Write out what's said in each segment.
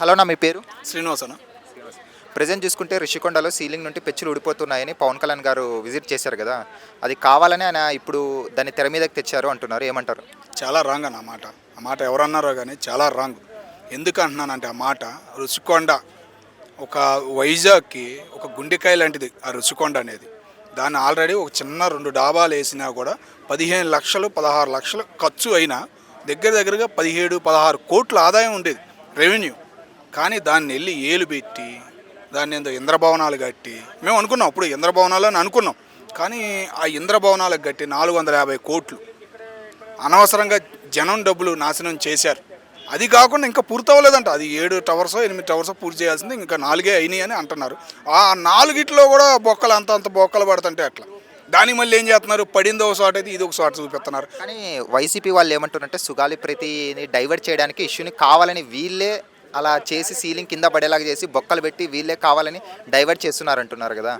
Hello నా మీ పేరు? శ్రీనివాసన present చూసుకుంటే రిషికొండలో సీలింగ్ నుండి పెచ్చులు ఊడిపోతున్నాయని పవన్ కళ్యాణ్ గారు విజిట్ చేశారు కదా. అది కావాలని ఆయన ఇప్పుడు దాన్ని తెర మీదకి తెచ్చారు అంటున్నారు. ఏమంటారు? చాలా రాంగ్ అన్న ఆ మాట. ఆ మాట ఎవరన్నారో కానీ చాలా రాంగ్. ఎందుకు అంటున్నానంటే ఆ మాట రుచికొండ ఒక వైజాగ్కి ఒక గుండెకాయ లాంటిది ఆ రుచికొండ అనేది. దాన్ని ఆల్రెడీ ఒక చిన్న రెండు డాబాలు వేసినా కూడా పదిహేను లక్షలు పదహారు లక్షలు ఖర్చు అయినా దగ్గర దగ్గరగా పదిహేడు పదహారు కోట్ల ఆదాయం ఉండేది. రెవెన్యూ. కానీ దాన్ని వెళ్ళి ఏలు పెట్టి దాన్ని ఏందో ఇంద్రభవనాలు కట్టి మేము అనుకున్నాం అప్పుడు ఇంద్రభవనాలు అని అనుకున్నాం. కానీ ఆ ఇంద్రభవనాలకు కట్టి నాలుగు వందల యాభై కోట్లు. అనవసరంగా జనం డబ్బులు నాశనం చేశారు. అది కాకుండా ఇంకా పూర్తవ్వలేదంట అది ఏడు టవర్స్ ఎనిమిది టవర్స్ పూర్తి చేయాల్సింది ఇంకా నాలుగే అయినాయి అని అంటున్నారు. ఆ నాలుగిట్లో కూడా బొక్కలు అంత అంత బొక్కలు పడుతుంటే అట్లా. దానికి మళ్ళీ ఏం చేస్తున్నారు? పడింది ఒక షాట్ అయితే ఇది ఒక షాట్ చూపిస్తున్నారు. కానీ వైసీపీ వాళ్ళు ఏమంటున్నారంటే సుగాలి ప్రీతిని డైవర్ట్ చేయడానికి ఇష్యూని కావాలని వీళ్ళే అలా చేసి సీలింగ్ కింద పడేలాగా చేసి బొక్కలు పెట్టి వీళ్ళే కావాలని డైవర్ట్ చేస్తున్నారు అంటున్నారు కదా.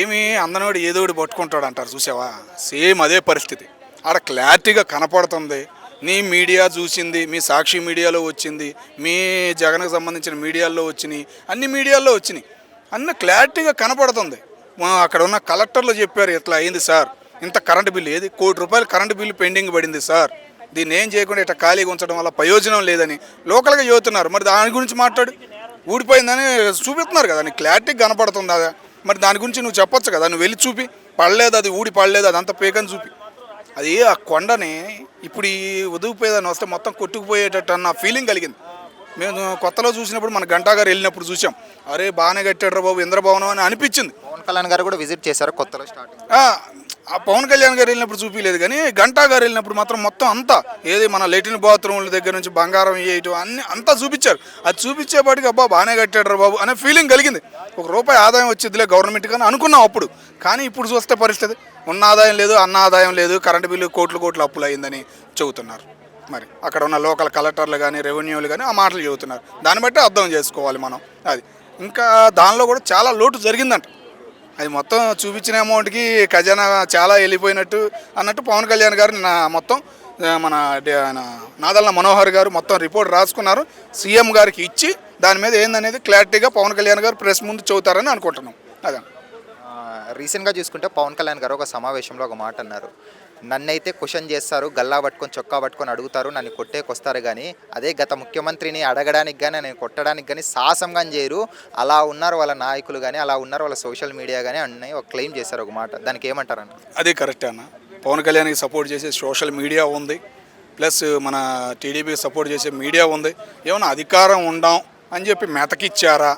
ఏమి అందనోడు ఏదో ఒకటి పట్టుకుంటాడు అంటారు చూసావా? సేమ్ అదే పరిస్థితి. ఆడ క్లారిటీగా కనపడుతుంది. నీ మీడియా చూసింది మీ సాక్షి మీడియాలో వచ్చింది మీ జగన్కి సంబంధించిన మీడియాల్లో వచ్చినాయి అన్ని మీడియాల్లో వచ్చినాయి. అన్న క్లారిటీగా కనపడుతుంది. మా అక్కడ ఉన్న కలెక్టర్లు చెప్పారు ఇట్లా అయింది సార్? ఇంత కరెంటు బిల్లు ఏది? కోటి రూపాయలు కరెంటు బిల్లు పెండింగ్ పడింది సార్. దీన్ని ఏం చేయకుండా ఇట్లా ఖాళీగా ఉంచడం వల్ల ప్రయోజనం లేదని లోకల్గా చెబుతున్నారు. మరి దాని గురించి మాట్లాడు. ఊడిపోయిందని చూపిస్తున్నారు కదా నీకు క్లారిటీ కనపడుతుంది? అదా మరి దాని గురించి నువ్వు చెప్పొచ్చు కదా నువ్వు వెళ్ళి చూపి. పడలేదు అది ఊడి పడలేదు అదంతా పేకని చూపి. అది ఆ కొండని ఇప్పుడు ఈ ఉదుగుపోయేదని వస్తే మొత్తం కొట్టుకుపోయేటట్టు అన్న ఫీలింగ్ కలిగింది. మేము కొత్తలో చూసినప్పుడు మన గంటా గారు వెళ్ళినప్పుడు చూసాం. అరే బాగానే కట్టాడు బాబు ఇంద్రభవనం అని అనిపించింది. పవన్ కళ్యాణ్ గారు కూడా విజిట్ చేశారు కొత్తలో స్టార్టింగ్ ఆ, పవన్ కళ్యాణ్ గారు వెళ్ళినప్పుడు చూపించలేదు కానీ గంటా గారు వెళ్ళినప్పుడు మాత్రం మొత్తం అంతా ఏది మన లెటిన్ బాత్రూమ్ల దగ్గర నుంచి బంగారం వేయటం అన్ని అంతా చూపించారు. అది చూపించేపాటికి అబ్బా బాగానే కట్టాడు బాబు అనే ఫీలింగ్ కలిగింది. ఒక రూపాయి ఆదాయం వచ్చిందిలే గవర్నమెంట్ కానీ అనుకున్నాం అప్పుడు. కానీ ఇప్పుడు చూస్తే పరిస్థితి ఉన్న ఆదాయం లేదు అన్న ఆదాయం లేదు కరెంటు బిల్లు కోట్లు కోట్లు అప్పులు అయిందని చెబుతున్నారు. మరి అక్కడ ఉన్న లోకల్ కలెక్టర్లు కానీ రెవెన్యూలు కానీ ఆ మాటలు చెబుతున్నారు. దాన్ని బట్టి అర్థం చేసుకోవాలి మనం. అది. ఇంకా దానిలో కూడా చాలా లోటు జరిగిందంట. అది మొత్తం చూపించిన అమౌంట్కి ఖజానా చాలా వెళ్ళిపోయినట్టు అన్నట్టు పవన్ కళ్యాణ్ గారు నా మొత్తం మన డే- నాదల్ల మనోహర్ గారు మొత్తం రిపోర్ట్ రాసుకున్నారు. సీఎం గారికి ఇచ్చి దాని మీద ఏందనేది క్లారిటీగా పవన్ కళ్యాణ్ గారు ప్రెస్ ముందు చెబుతారని అనుకుంటున్నాం. అదే. రీసెంట్గా చూసుకుంటే పవన్ కళ్యాణ్ గారు ఒక సమావేశంలో ఒక మాట అన్నారు. నన్నైతే క్వశ్చన్ చేస్తారు గల్లా పట్టుకొని చొక్కా పట్టుకొని అడుగుతారు నన్ను కొట్టేకొస్తారు కానీ అదే గత ముఖ్యమంత్రిని అడగడానికి కానీ నేను కొట్టడానికి కానీ సాహసంగా చేయరు. అలా ఉన్నారు వాళ్ళ నాయకులు కానీ అలా ఉన్నారు వాళ్ళ సోషల్ మీడియా కానీ అన్నీ ఒక క్లెయిమ్ చేశారు ఒక మాట. దానికి ఏమంటారు అన్న? అదే కరెక్ట్ అన్న. పవన్ కళ్యాణ్కి సపోర్ట్ చేసే సోషల్ మీడియా ఉంది. ప్లస్ మన టీడీపీకి సపోర్ట్ చేసే మీడియా ఉంది. ఏమైనా అధికారం ఉండాం అని చెప్పి మెతకిచ్చారా?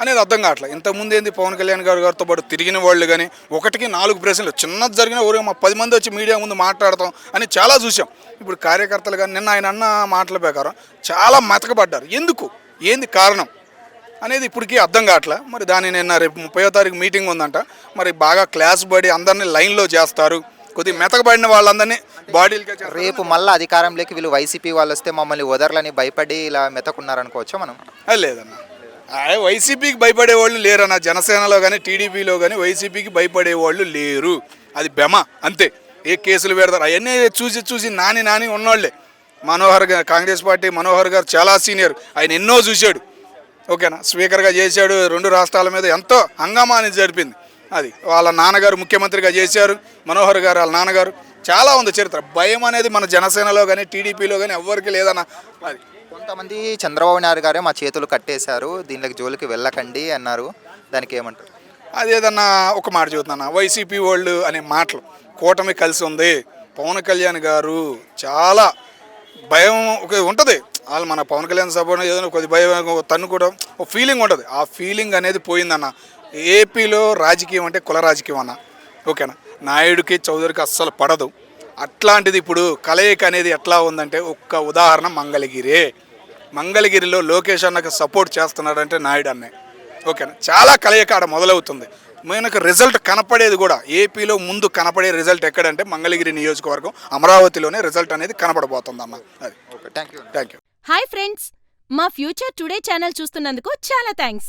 అనేది అర్థం కావట్లేదు. ఇంతకుముందు ఏంది పవన్ కళ్యాణ్ గారు గారితో పాటు తిరిగిన వాళ్ళు కానీ ఒకటికి నాలుగు ప్రశ్నలు చిన్నది జరిగిన ఊరిగా మా పది మంది వచ్చి మీడియా ముందు మాట్లాడతాం అని చాలా చూసాం. ఇప్పుడు కార్యకర్తలు కానీ నిన్న ఆయన అన్న మాటల ప్రకారం చాలా మెతకబడ్డారు. ఎందుకు? ఏంది కారణం? అనేది ఇప్పటికీ అర్థం కావట్లే. మరి దాని నిన్న రేపు ముప్పయో తారీఖు మీటింగ్ ఉందంట. మరి బాగా క్లాస్ పడి అందరినీ లైన్లో చేస్తారు. కొద్దిగా మెతకబడిన వాళ్ళందరినీ చేస్తారు. రేపు మళ్ళీ అధికారంలోకి వీళ్ళు వైసీపీ వాళ్ళు వస్తే మమ్మల్ని వదర్లని భయపడి ఇలా మెతకున్నారనుకోవచ్చా మనం? లేదన్న. వైసీపీకి భయపడే వాళ్ళు లేరన్న జనసేనలో కానీ టీడీపీలో కానీ వైసీపీకి భయపడే వాళ్ళు లేరు. అది బెమ అంతే. ఏ కేసులు పెడతారు? అవన్నీ చూసి చూసి నాని నాని ఉన్నోళ్ళే. మనోహర్ గారు కాంగ్రెస్ పార్టీ మనోహర్ గారు చాలా సీనియర్. ఆయన ఎన్నో చూశాడు. ఓకేనా? స్పీకర్గా చేశాడు రెండు రాష్ట్రాల మీద ఎంతో హంగామా జరిపింది. అది వాళ్ళ నాన్నగారు ముఖ్యమంత్రిగా చేశారు మనోహర్ గారు వాళ్ళ నాన్నగారు. చాలా ఉంది చరిత్ర. భయం అనేది మన జనసేనలో కానీ టీడీపీలో కానీ ఎవ్వరికి లేదన్న అది. కొంతమంది చంద్రబాబు నాయుడు గారే మా చేతులు కట్టేశారు. దీనికి జోలికి వెళ్ళకండి అన్నారు. దానికి ఏమంటారు? అదేదన్నా ఒక మాట చెబుతున్నా వైసీపీ వాళ్ళు అనే మాటలు. కూటమి కలిసి ఉంది. పవన్ కళ్యాణ్ గారు చాలా భయం ఒక ఉంటుంది. వాళ్ళు మన పవన్ కళ్యాణ్ సభ ఏదైనా కొద్ది భయం తన్ను కూడా ఒక ఫీలింగ్ ఉంటుంది. ఆ ఫీలింగ్ అనేది పోయిందన్న. ఏపీలో రాజకీయం అంటే కుల రాజకీయం అన్న. ఓకేనా? నాయుడుకి చౌదరికి అస్సలు పడదు. అట్లాంటిది ఇప్పుడు కలయిక అనేది ఎట్లా ఉందంటే ఒక్క ఉదాహరణ మంగళగిరే. మంగళగిరిలో లోకేష్ అన్నకు సపోర్ట్ చేస్తున్నాడంటే నాయుడు అన్నే. ఓకేనా? చాలా కలయిక ఆడ మొదలవుతుంది. మనకు రిజల్ట్ కనపడేది కూడా ఏపీలో ముందు కనపడే రిజల్ట్ ఎక్కడంటే మంగళగిరి నియోజకవర్గం అమరావతిలోనే రిజల్ట్ అనేది కనపడబోతుంది అన్న అది. Okay thank you thank you hi friends మా ఫ్యూచర్ టుడే ఛానల్ చూస్తున్నందుకు చాలా థ్యాంక్స్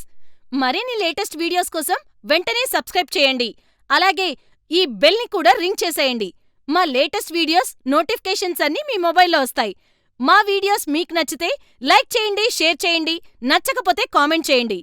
మరిన్ని లేటెస్ట్ వీడియోస్ కోసం వెంటనే సబ్స్క్రైబ్ చేయండి. అలాగే ఈ బెల్ని కూడా రింగ్ చేసేయండి మా లేటెస్ట్ వీడియోస్ నోటిఫికేషన్స్ అన్నీ మీ మొబైల్లో వస్తాయి మా వీడియోస్ మీకు నచ్చితే లైక్ చేయండి, షేర్ చేయండి, నచ్చకపోతే కామెంట్ చేయండి.